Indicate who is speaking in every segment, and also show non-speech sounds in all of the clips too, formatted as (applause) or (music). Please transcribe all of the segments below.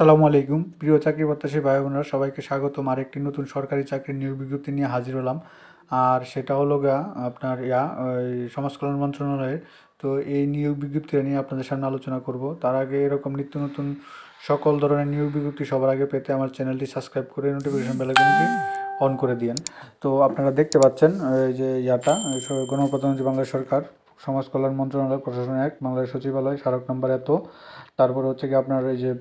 Speaker 1: আসসালামু আলাইকুম। প্রিয় চাকরি প্রত্যাশী ভাই বোনেরা সবাইকে স্বাগতম। আর একটি নতুন সরকারি চাকরির নিয়োগ বিজ্ঞপ্তি নিয়ে হাজির হলাম। আর সেটা হলো গা, আপনার ইয়া, ওই সমাজ কল্যাণ মন্ত্রণালয়ের। তো এই নিয়োগ বিজ্ঞপ্তি নিয়ে আপনাদের সামনে আলোচনা করব। তার আগে এরকম নিত্য নতুন সকল ধরনের নিয়োগ বিজ্ঞপ্তি সবার আগে পেতে আমার চ্যানেলটি সাবস্ক্রাইব করে নোটিফিকেশন বেলাইকনটি অন করে দিয়েন। তো আপনারা দেখতে পাচ্ছেন যে ইয়াটা গণপ্রজাতন্ত্রী বাংলাদেশ সরকার, সমাজ কল্যাণ মন্ত্রণালয়, প্রশাসন এক, বাংলাদেশ সচিবালয়, স্মারক নাম্বার এত। তারপরে হচ্ছে কি আপনার এই যে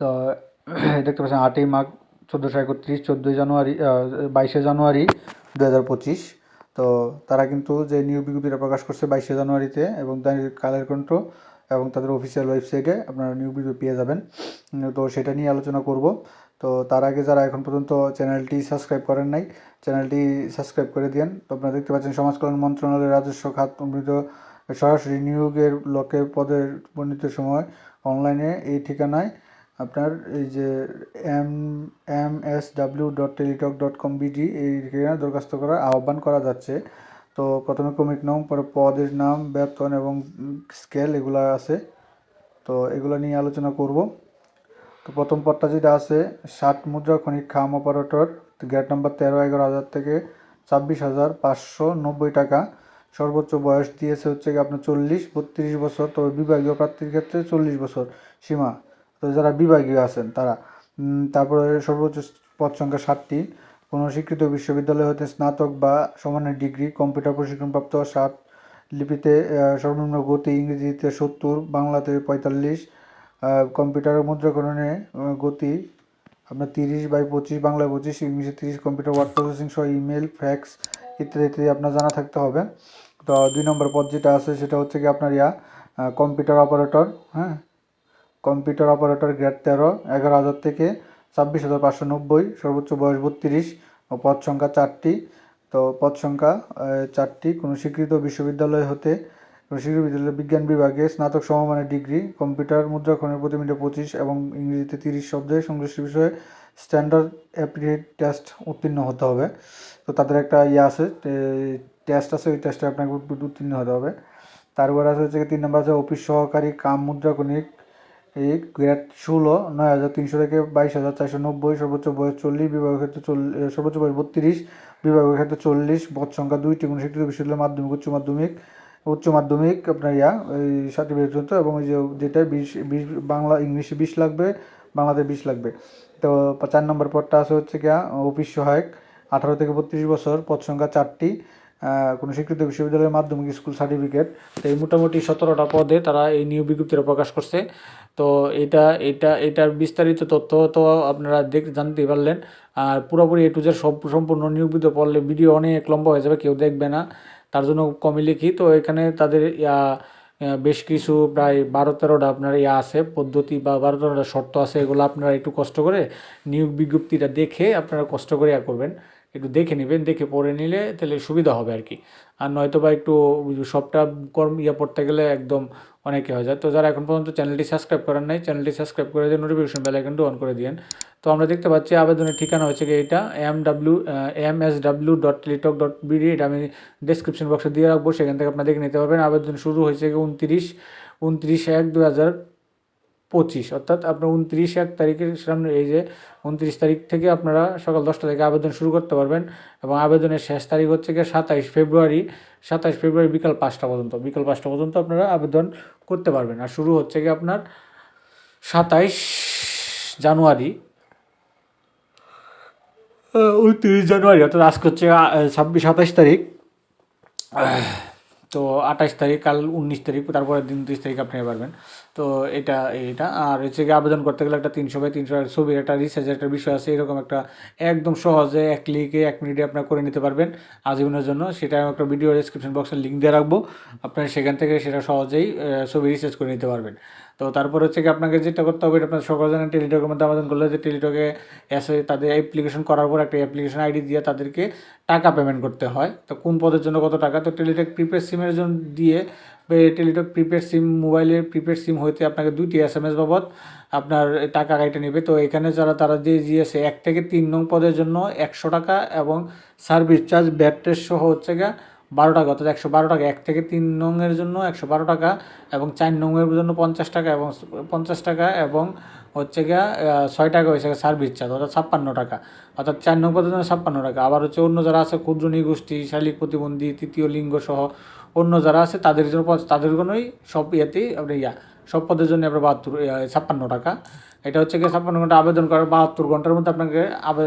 Speaker 1: তো (clears throat) দেখতে পাচ্ছেন আটই মাঘ চোদ্দোশো একত্রিশ, চোদ্দোই জানুয়ারি বাইশে জানুয়ারি দু হাজার পঁচিশ। তো তারা কিন্তু যে নিয়োগ বিজ্ঞপ্তিটা প্রকাশ করছে বাইশে জানুয়ারিতে এবং দৈনিক কালের কণ্ঠ এবং তাদের অফিসিয়াল ওয়েবসাইটে আপনারা নিয়োগ বিজ্ঞপ্তি পেয়ে যাবেন। তো সেটা নিয়ে আলোচনা করব। তো তার আগে যারা এখন পর্যন্ত চ্যানেলটি সাবস্ক্রাইব করেন নাই, চ্যানেলটি সাবস্ক্রাইব করে দিন তো আপনারা দেখতে পাচ্ছেন সমাজ কল্যাণ মন্ত্রণালয়ের রাজস্ব খাত অমৃত সরাসরি নিয়োগের লক্ষ্যে পদের বর্ণিত সময় অনলাইনে এই ঠিকানায় আপনার এই যে M M S W dot Teletalk dot com BD এই দরখাস্ত করার আহ্বান করা যাচ্ছে। তো প্রথমে ক্রমিক নাম পরে পদের নাম, বেতন এবং স্কেল এগুলো আছে। তো এগুলো নিয়ে আলোচনা করব। তো প্রথম পদটা যেটা আছে, ষাট মুদ্রা খনিক খাম অপারেটর গ্রেড নাম্বার তেরো এগারো হাজার থেকে ছাব্বিশ হাজার পাঁচশো নব্বই টাকা। সর্বোচ্চ বয়স দিয়েছে হচ্ছে কি আপনার চল্লিশ, বত্রিশ বছর। তবে বিভাগীয় প্রার্থীর ক্ষেত্রে চল্লিশ বছর সীমা। তো যারা বিভাগীয় আছেন তারা তারপরে সর্বোচ্চ পদ সংখ্যা সাতটি। কোনো স্বীকৃত বিশ্ববিদ্যালয় হতে স্নাতক বা সমানের ডিগ্রি, কম্পিউটার প্রশিক্ষণপ্রাপ্ত সাত লিপিতে সর্বনিম্ন গতি ইংরেজিতে সত্তর, বাংলাতে পঁয়তাল্লিশ কম্পিউটার মুদ্রাকরণে গতি আপনার তিরিশ বাই পঁচিশ, বাংলায় পঁচিশ, ইংলিশে তিরিশ, কম্পিউটার ওয়ার্ড প্রসেসিং সহ ইমেল, ফ্যাক্স ইত্যাদি ইত্যাদি আপনার জানা থাকতে হবে। তো দুই নম্বর পদ যেটা আছে সেটা হচ্ছে কি আপনার ইয়া কম্পিউটার অপারেটর হ্যাঁ? কম্পিউটার অপারেটর গ্রেড তেরো, এগারো হাজার থেকে ছাব্বিশ হাজার পাঁচশো নব্বই, সর্বোচ্চ বয়স বত্রিশ ও পদ সংখ্যা চারটি। তো পদ সংখ্যা চারটি। কোনো স্বীকৃত বিশ্ববিদ্যালয় হতে স্বীকৃত বিদ্যালয় বিজ্ঞান বিভাগে স্নাতক সমমানের ডিগ্রি, কম্পিউটার মুদ্রাক্ষণের প্রতি মিনিটে পঁচিশ এবং ইংরেজিতে তিরিশ শব্দে সংশ্লিষ্ট বিষয়ে স্ট্যান্ডার্ড অ্যাপ্রিড টেস্ট উত্তীর্ণ হতে হবে। তো তাদের একটা ইয়ে আছে টেস্ট আছে, ওই টেস্টে আপনাকে উত্তীর্ণ হতে হবে। তারপরে আছে হচ্ছে তিন নম্বর আছে, অফিস সহকারী কাম মুদ্রাকণিক এই গ্রেড ষোলো, নয় হাজার তিনশো থেকে বাইশ হাজার চারশো নব্বই, সর্বোচ্চ বয়স চল্লিশ, বিভাগের ক্ষেত্রে চল্লিশ সর্বোচ্চ বয়স বত্রিশ, বিভাগের ক্ষেত্রে চল্লিশ, পদ সংখ্যা দুইটি কোনো শিক্ষিত বিশ্ববিদ্যালয়, মাধ্যমিক, উচ্চ মাধ্যমিক উচ্চ মাধ্যমিক আপনার ইয়া, এই সার্টিফিকেট এবং এই যে যেটা বিশ বিশ, বাংলা, ইংলিশে বিশ লাগবে, বাংলাতে বিশ লাগবে। তো চার নম্বর পদটা আছে হচ্ছে গিয়া অফিস সহায়ক, আঠারো থেকে বত্রিশ বছর, পদ সংখ্যা চারটি কোনো স্বীকৃত বিশ্ববিদ্যালয়ের মাধ্যমিক স্কুল সার্টিফিকেট। তো এই মোটামুটি সতেরোটা পদে তারা এই নিয়োগ বিজ্ঞপ্তিটা প্রকাশ করছে। তো এটা এটা, এটার বিস্তারিত তথ্য তো আপনারা দেখ, জানতে পারলেন। আর পুরোপুরি এ টু জেড সব, সম্পূর্ণ বিজ্ঞপ্তি পড়লে ভিডিও অনেক লম্বা হয়ে যাবে, কেউ দেখবে না। তার জন্য কমই লিখি। তো এখানে তাদের বেশ কিছু প্রায় বারো তেরোটা আপনার ইয়া আছে, পদ্ধতি বা বারো তেরোটা শর্ত আছে, এগুলো আপনারা একটু কষ্ট করে নিয়োগ বিজ্ঞপ্তিটা দেখে আপনারা কষ্ট করে ইয়া করবেন। একটু দেখে নেবেন, দেখে পড়ে নিলে তাহলে সুবিধা হবে আর কি। আর নয়তো বা একটু সবটা কর্ম ইয়ে পড়তে গেলে একদম অনেকে হয়ে যায়। তো যারা এখন পর্যন্ত চ্যানেলটি সাবস্ক্রাইব করেন নাই, চ্যানেলটি সাবস্ক্রাইব করে দিয়ে নোটিফিকেশন বেল আইকনটি অন করে দিন তো আমরা দেখতে পাচ্ছি আবেদনের ঠিকানা হচ্ছে কি এটা M W M S W dot Teletalk dot BD এটা আমি ডিসক্রিপশন বক্সে দিয়ে রাখব। সেখান থেকে আপনারা দেখে নিতে পারবেন। আবেদন শুরু হয়েছে উনত্রিশ উনত্রিশ এক দু হাজার পঁচিশ, অর্থাৎ আপনার উনত্রিশ এক তারিখের সামনে এই যে উনত্রিশ তারিখ থেকে আপনারা সকাল দশটা থেকে আবেদন শুরু করতে পারবেন এবং আবেদনের শেষ তারিখ হচ্ছে গিয়ে সাতাইশ ফেব্রুয়ারি সাতাইশ ফেব্রুয়ারি বিকাল পাঁচটা পর্যন্ত, বিকাল পাঁচটা পর্যন্ত আপনারা আবেদন করতে পারবেন। আর শুরু হচ্ছে গিয়ে আপনার সাতাইশ জানুয়ারি। উনত্রিশ জানুয়ারি, অর্থাৎ আজকে হচ্ছে ছাব্বিশ সাতাইশ তারিখ। তো আঠাশ তারিখ কাল উনিশ তারিখ তারপরে দিন তিরিশ তারিখ আপনি পারবেন। তো এটা এটা আর হচ্ছে কি আবেদন করতে গেলে একটা তিনশো বাই তিনশো ছবির একটা রিসার্চের একটা বিষয় আছে, এরকম একটা একদম সহজে এক ক্লিকে এক মিনিটে আপনার করে নিতে পারবেন আজীবনের জন্য। সেটা একটা ভিডিও ডিসক্রিপশন বক্সে লিঙ্ক দিয়ে রাখব। আপনার সেখান থেকে সেটা সহজেই ছবি রিসার্চ করে নিতে পারবেন। তো তারপর হচ্ছে কি আপনাকে যেটা করতে হবে আপনার সকল জানেন টেলিটকের মধ্যে আবেদন করলে যে টেলিটকে এসে তাদের অ্যাপ্লিকেশন করার পর একটা অ্যাপ্লিকেশন আইডি দিয়ে তাদেরকে টাকা পেমেন্ট করতে হয়। তো কোন পদের জন্য কত টাকা? তো টেলিটক প্রিপেড সিমের জন্য দিয়ে টেলিটক প্রিপেড সিম মোবাইলের প্রিপেড সিম হইতে আপনাকে দুইটি এস এম এস বাবদ আপনার টাকা কাইটে নেবে। তো এখানে যারা, তারা যে দিয়েছে এক থেকে তিন নং পদের জন্য একশো টাকা এবং সার্ভিস চার্জ ব্যাট টেস্ট সহ হচ্ছে গিয়ে বারো টাকা, অর্থাৎ একশো বারো টাকা, এক থেকে তিন নংয়ের জন্য একশো বারো টাকা এবং চার নংয়ের জন্য পঞ্চাশ টাকা এবং পঞ্চাশ টাকা এবং হচ্ছে গিয়া ছয় টাকা হয়েছে সার্ভিস চার্জ অর্থাৎ ছাপ্পান্ন টাকা। অর্থাৎ চার নং পদের জন্য ছাপ্পান্ন টাকা। আবার হচ্ছে অন্য যারা আছে, ক্ষুদ্র নৃগোষ্ঠী শারীরিক প্রতিবন্ধী, তৃতীয় লিঙ্গ সহ অন্য যারা আছে, তাদের জন্য তাদের জন্যই সব ইয়েতেই আপনার ইয়া, সব পদের জন্য আপনার বাহাত্তর ছাপ্পান্ন টাকা। এটা হচ্ছে গিয়ে ছাপ্পান্ন ঘণ্টা আবেদন করার বাহাত্তর ঘণ্টার মধ্যে আপনাকে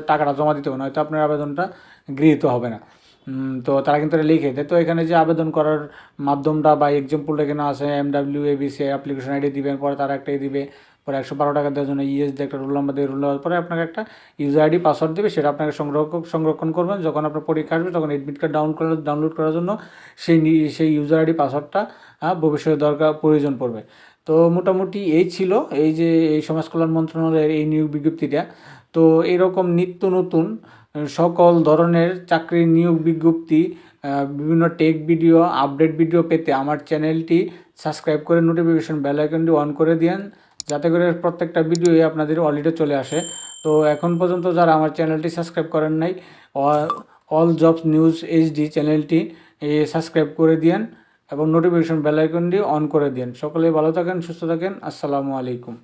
Speaker 1: টাকাটা জমা দিতে হবে না হয়তো আপনার আবেদনটা গৃহীত হবে না। তো তারা কিন্তু এটা লিখে দেয়। তো এখানে যে আবেদন করার মাধ্যমটা বা এক্সাম্পলটা এখানে আছে M W ABC application ID দিবেন, পরে তারা একটা দিবে, পরে একশো বারো টাকা দেওয়ার জন্য ইএস দিয়ে একটা রোল নাম্বার দিয়ে রোল নাম্বার পরে আপনাকে একটা ইউজার আইডি পাসওয়ার্ড দেবে, সেটা আপনাকে সংরক্ষণ সংরক্ষণ করবেন। যখন আপনার পরীক্ষা আসবে, তখন এডমিট কার্ড ডাউন করার ডাউনলোড করার জন্য সেই সেই ইউজার আইডি পাসওয়ার্ডটা ভবিষ্যতে দরকার, প্রয়োজন পড়বে। তো মোটামুটি এই ছিল এই যে এই সমাজ কল্যাণ মন্ত্রণালয়ের এই নিয়োগ বিজ্ঞপ্তিটা। তো এরকম নিত্য নতুন সকল ধরনের চাকরির নিয়োগ বিজ্ঞপ্তি বিভিন্ন টেক ভিডিও আপডেট ভিডিও পেতে আমার চ্যানেলটি সাবস্ক্রাইব করে নোটিফিকেশন বেল আইকনটি অন করে দিন যাতে করে প্রত্যেকটা ভিডিওই আপনাদের অলরেডি চলে আসে। তো এখন পর্যন্ত যারা আমার চ্যানেলটি সাবস্ক্রাইব করেন নাই, অল জবস নিউজ এইচডি চ্যানেলটি সাবস্ক্রাইব করে দিন এবং নোটিফিকেশন বেল আইকনটি অন করে দিন সকলে ভালো থাকেন, সুস্থ থাকেন, আসসালামু আলাইকুম।